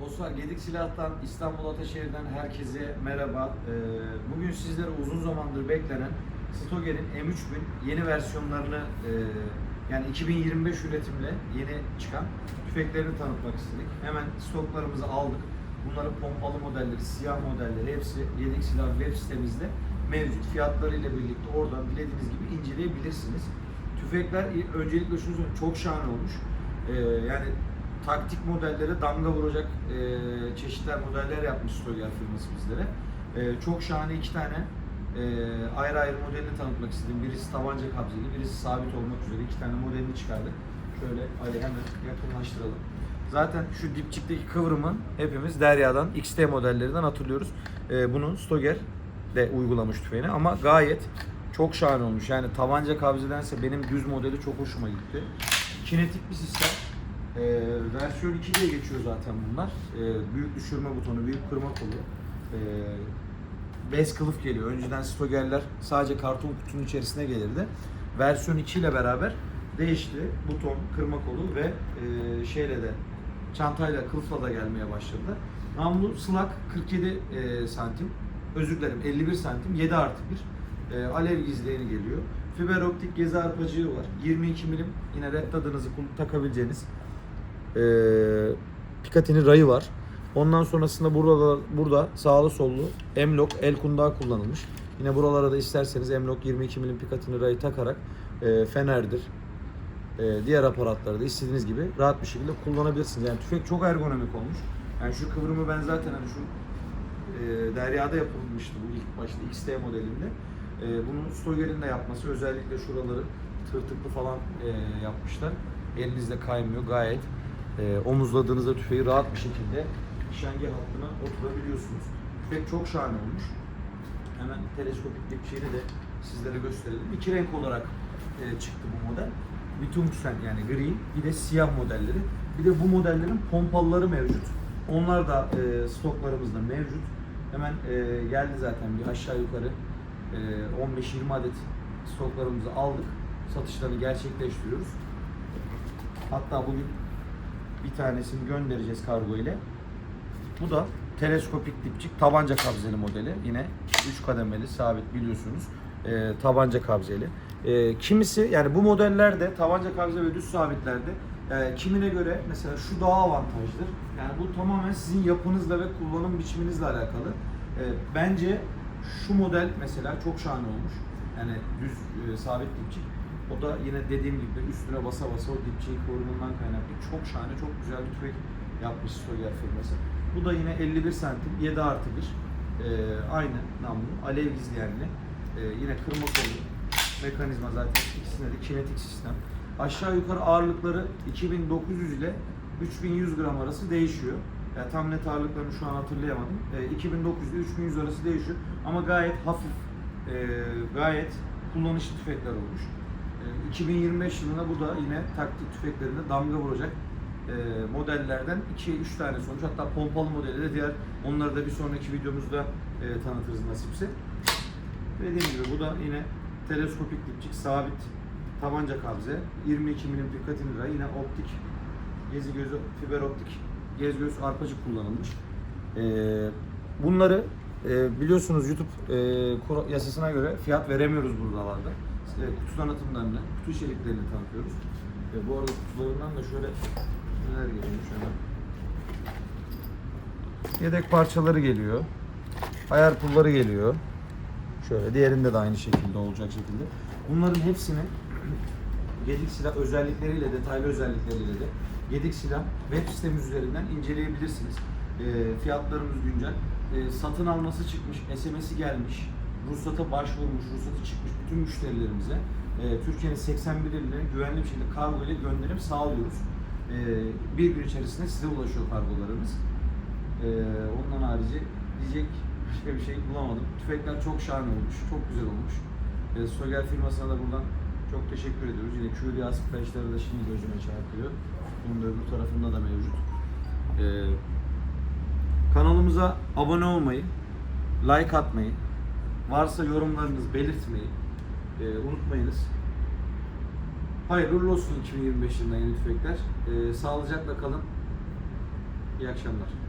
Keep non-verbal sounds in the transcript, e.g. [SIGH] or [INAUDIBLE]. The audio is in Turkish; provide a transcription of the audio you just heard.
Dostlar Gedik Silah'tan İstanbul Ataşehir'den herkese merhaba. Ee, Bugün sizlere uzun zamandır beklenen Stoger'in M3000 yeni versiyonlarını e, yani 2025 üretimle yeni çıkan tüfeklerini tanıtmak istedik. Hemen stoklarımızı aldık. Bunların pompalı modelleri, siyah modelleri hepsi Gedik Silah web sitemizde mevcut. Fiyatlarıyla birlikte oradan dilediğiniz gibi inceleyebilirsiniz. Tüfekler öncelikle şunu söyleyeyim çok şahane olmuş. Ee, yani taktik modellere damga vuracak e, çeşitler modeller yapmış Stoger firması bizlere. E, çok şahane iki tane e, ayrı ayrı modelini tanıtmak istedim. Birisi tabanca kabzeli, birisi sabit olmak üzere iki tane modelini çıkardık. Şöyle Ali hemen yakınlaştıralım. Zaten şu dipçikteki kıvrımı hepimiz Derya'dan, XT modellerinden hatırlıyoruz. E, bunu Stoger de uygulamış tüfeğine ama gayet çok şahane olmuş. Yani tabanca kabzedense benim düz modeli çok hoşuma gitti. Kinetik bir sistem. Ee, versiyon 2 diye geçiyor zaten bunlar. Ee, büyük düşürme butonu, büyük kırma kolu. Ee, bez kılıf geliyor. Önceden stogerler sadece karton kutunun içerisine gelirdi. Versiyon 2 ile beraber değişti. Buton, kırma kolu ve e, şeyle de çantayla, kılıfla da gelmeye başladı. Namlu slak 47 e, santim. Özür dilerim 51 santim 7 artı 1. E, alev gizleyeni geliyor. Fiber optik gezi arpacığı var. 22 milim yine red tadınızı takabileceğiniz e, Picatinny rayı var. Ondan sonrasında burada burada sağlı sollu M-Lock el kundağı kullanılmış. Yine buralara da isterseniz M-Lock 22 milim Picatinny rayı takarak e, fenerdir, e, diğer aparatları da istediğiniz gibi rahat bir şekilde kullanabilirsiniz. Yani tüfek çok ergonomik olmuş. Yani şu kıvrımı ben zaten hani şu e, Derya'da yapılmıştı bu ilk başta XT modelinde. E, bunun Stoger'in de yapması özellikle şuraları tırtıklı falan e, yapmışlar. Elinizde kaymıyor gayet. E, omuzladığınızda tüfeği rahat bir şekilde nişangah hattına oturabiliyorsunuz. Tüfek çok şahane olmuş. Hemen teleskopik dipçiğini de sizlere gösterelim. İki renk olarak e, çıktı bu model. Bir tungsten yani gri, bir de siyah modelleri. Bir de bu modellerin pompalıları mevcut. Onlar da e, stoklarımızda mevcut. Hemen e, geldi zaten bir aşağı yukarı e, 15-20 adet stoklarımızı aldık. Satışlarını gerçekleştiriyoruz. Hatta bugün bir tanesini göndereceğiz kargo ile. Bu da teleskopik dipçik tabanca kabzeli modeli. Yine 3 kademeli sabit biliyorsunuz. Ee, tabanca kabzeli. Ee, kimisi yani bu modellerde tabanca kabze ve düz sabitlerde e, kimine göre mesela şu daha avantajdır. Yani bu tamamen sizin yapınızla ve kullanım biçiminizle alakalı. Ee, bence şu model mesela çok şahane olmuş. Yani düz e, sabit dipçik. O da yine dediğim gibi üstüne basa basa o dipçiği korumundan kaynaklı çok şahane, çok güzel bir tüfek yapmış Stoger firması. Bu da yine 51 santim, 7 artı 1. Ee, aynı namlu, alev gizleyenli. Ee, yine kırma kolu, mekanizma zaten ikisinde de kinetik sistem. Aşağı yukarı ağırlıkları 2900 ile 3100 gram arası değişiyor. Yani tam net ağırlıklarını şu an hatırlayamadım. Ee, 2900 ile 3100 arası değişiyor. Ama gayet hafif, e, gayet kullanışlı tüfekler olmuş. Ee, 2025 yılında bu da yine taktik tüfeklerinde damga vuracak e, modellerden 2-3 tane sonuç. Hatta pompalı modeli de diğer onları da bir sonraki videomuzda e, tanıtırız nasipse. Dediğim gibi bu da yine teleskopik dipçik sabit tabanca kabze 22 milim dikkatin yine optik gezi gözü fiber optik gez göz arpacık kullanılmış. E, bunları e, biliyorsunuz YouTube e, yasasına göre fiyat veremiyoruz buralarda. E, kutu tanıtımlarını, kutu içeriklerini tanıtıyoruz. E, bu arada kutularından da şöyle neler geliyormuş hemen. Yedek parçaları geliyor. Ayar pulları geliyor. Şöyle diğerinde de aynı şekilde olacak şekilde. Bunların hepsini [CLEARS THROAT] Gedik silah özellikleriyle, detaylı özellikleriyle de Gedik silah web sitemiz üzerinden inceleyebilirsiniz. E, fiyatlarımız güncel. E, satın alması çıkmış, SMS'i gelmiş, ruhsata başvurmuş, ruhsatı çıkmış bütün müşterilerimize e, Türkiye'nin 81 iline güvenli bir şekilde kargo ile gönderim sağlıyoruz. E, bir gün içerisinde size ulaşıyor kargolarımız. E, ondan harici diyecek başka bir şey bulamadım. Tüfekler çok şahane olmuş, çok güzel olmuş. E, Stoger firmasına da buradan çok teşekkür ediyoruz. Yine QD asıklayışları da şimdi gözüme çarpıyor. Bunun da öbür tarafında da mevcut. E, kanalımıza abone olmayı, like atmayı, varsa yorumlarınızı belirtmeyi e, unutmayınız. Hayırlı olsun 2025 yılında yeni tüfekler. E, sağlıcakla kalın. İyi akşamlar.